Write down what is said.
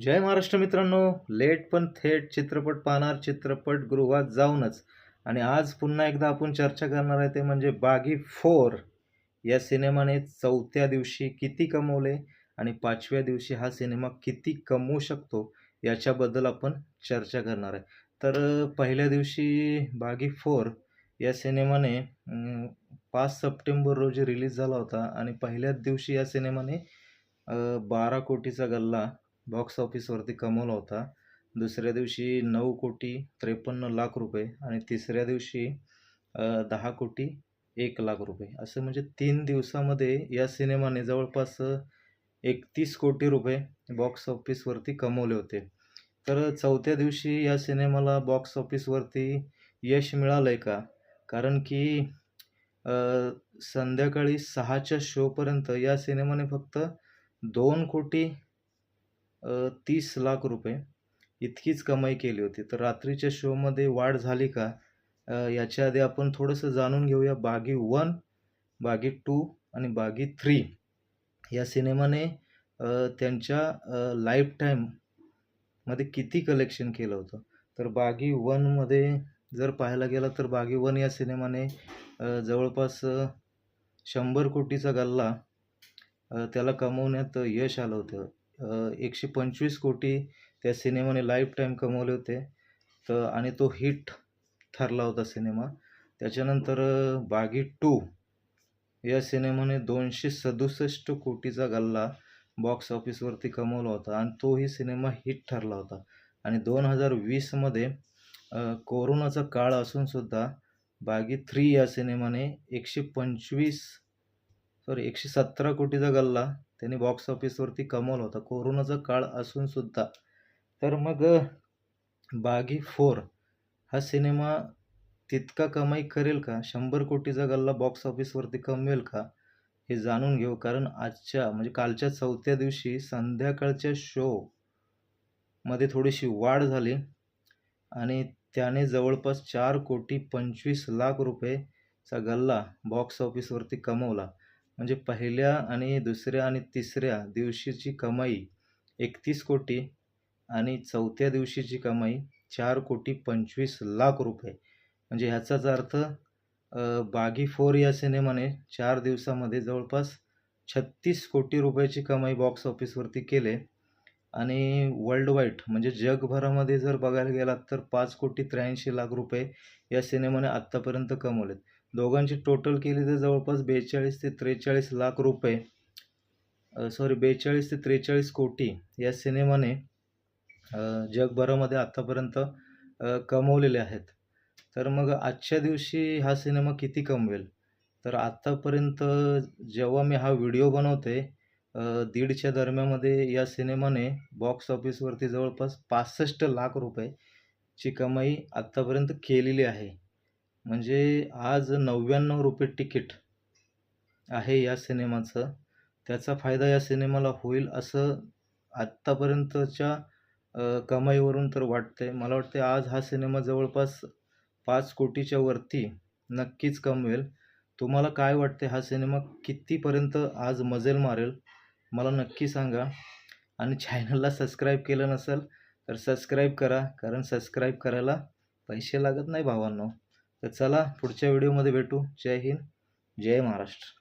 जय महाराष्ट्र मित्रांनो. लेट पण थेट चित्रपट पाहणार चित्रपटगृहात जाऊनच. आणि आज पुन्हा एकदा आपण चर्चा करणार आहे ते म्हणजे बागी फोर. या सिनेमाने चौथ्या दिवशी किती कमवले आणि पाचव्या दिवशी हा सिनेमा किती कमवू शकतो याच्याबद्दल आपण चर्चा करणार आहे. तर पहिल्या दिवशी बागी फोर या सिनेमाने पाच सप्टेंबर रोजी रिलीज झाला होता आणि पहिल्याच दिवशी या सिनेमाने बारा कोटीचा गल्ला बॉक्स ऑफिसवरती कमवला होता. दुसऱ्या दिवशी नऊ कोटी त्रेपन्न लाख रुपये आणि तिसऱ्या दिवशी दहा कोटी एक लाख रुपये. असं म्हणजे तीन दिवसामध्ये या सिनेमाने जवळपास एकतीस कोटी रुपये बॉक्स ऑफिसवरती कमवले होते. तर चौथ्या दिवशी या सिनेमाला बॉक्स ऑफिसवरती यश मिळालं आहे का? कारण की संध्याकाळी सहाच्या शोपर्यंत या सिनेमाने फक्त दोन कोटी तीस लाख रुपये. इतकीच कमाई केली होती. तर रात्रीच्या शोमध्ये वाढ झाली का? याच्या आधी आपण थोडंसं जाणून घेऊया बागी वन बागी टू आणि बागी थ्री. या सिनेमाने त्यांच्या लाईफ टाईममध्ये किती कलेक्शन केलं होतं? तर बागी वनमध्ये जर पाहायला गेलं तर बागी वन या सिनेमाने जवळपास शंभर कोटीचा गल्ला त्याला कमवण्यात यश आलं होतं. एकशे पंचवीस कोटी त्या सिनेमाने लाईफ टाईम कमवले होते. तर आणि तो हिट ठरला होता सिनेमा. त्याच्यानंतर बागी टू या सिनेमाने दोनशे सदुसष्ट कोटीचा गल्ला बॉक्स ऑफिसवरती कमवला होता आणि तोही सिनेमा हिट ठरला होता. आणि दोन हजार वीसमध्ये कोरोनाचा काळ असूनसुद्धा बागी थ्री या सिनेमाने एकशे पंचवीस सॉरी एकशे सतरा कोटीचा गल्ला त्याने बॉक्स ऑफिसवरती कमवला होता. कोरोनाचा काळ असूनसुद्धा तर मग बागी फोर हा सिनेमा तितका कमाई करेल का? शंभर कोटीचा गल्ला बॉक्स ऑफिसवरती कमवेल का? हे जाणून घेऊ. कारण आजच्या म्हणजे कालच्या चौथ्या दिवशी संध्याकाळच्या शो मध्ये थोडीशी वाढ झाली. आणि त्याने जवळपास चार कोटी पंचवीस लाख रुपयेचा गल्ला बॉक्स ऑफिसवरती कमवला. म्हणजे पहिल्या आणि दुसऱ्या आणि तिसऱ्या दिवशीची कमाई एकतीस कोटी आणि चौथ्या दिवशीची कमाई चार कोटी पंचवीस लाख रुपये. म्हणजे ह्याचाच अर्थ बागी फोर या सिनेमाने चार दिवसामध्ये जवळपास छत्तीस कोटी रुपयाची कमाई बॉक्स ऑफिसवरती केले आणि वर्ल्ड वाईड म्हणजे जगभरामध्ये जर बघायला गेलात तर पाच कोटी त्र्याऐंशी लाख रुपये या सिनेमाने आत्तापर्यंत कमवलेत. दोघांची टोटल केली तर जवळपास बेचाळीस ते त्रेचाळीस लाख रुपये. सॉरी बेचाळीस ते त्रेचाळीस कोटी या सिनेमाने जगभरामध्ये आत्तापर्यंत कमवलेले आहेत. तर मग आजच्या दिवशी हा सिनेमा किती कमवेल? तर आत्तापर्यंत जेव्हा मी हा व्हिडिओ बनवते दीडच्या दरम्यामध्ये या सिनेमाने बॉक्स ऑफिसवरती जवळपास पासष्ट लाख रुपये ची कमाई आत्तापर्यंत केलेली आहे. म्हणजे आज नव्याण्णव रुपये तिकीट आहे या सिनेमाचं. त्याचा फायदा या सिनेमाला होईल असं आत्तापर्यंतच्या कमाईवरून तर वाटते मला वाटते आज हा सिनेमा जवळपास पाच कोटीच्या वरती नक्कीच कमवेल. तुम्हाला काय वाटते हा सिनेमा कितीपर्यंत आज मजेल मारेल? मला नक्की सांगा. आणि चॅनलला सबस्क्राईब केलं नसेल तर सबस्क्राईब करा. कारण सबस्क्राईब करायला पैसे लागत नाही भावांनो. तर चला पुढच्या व्हिडिओमध्ये भेटू. जय हिंद जय महाराष्ट्र.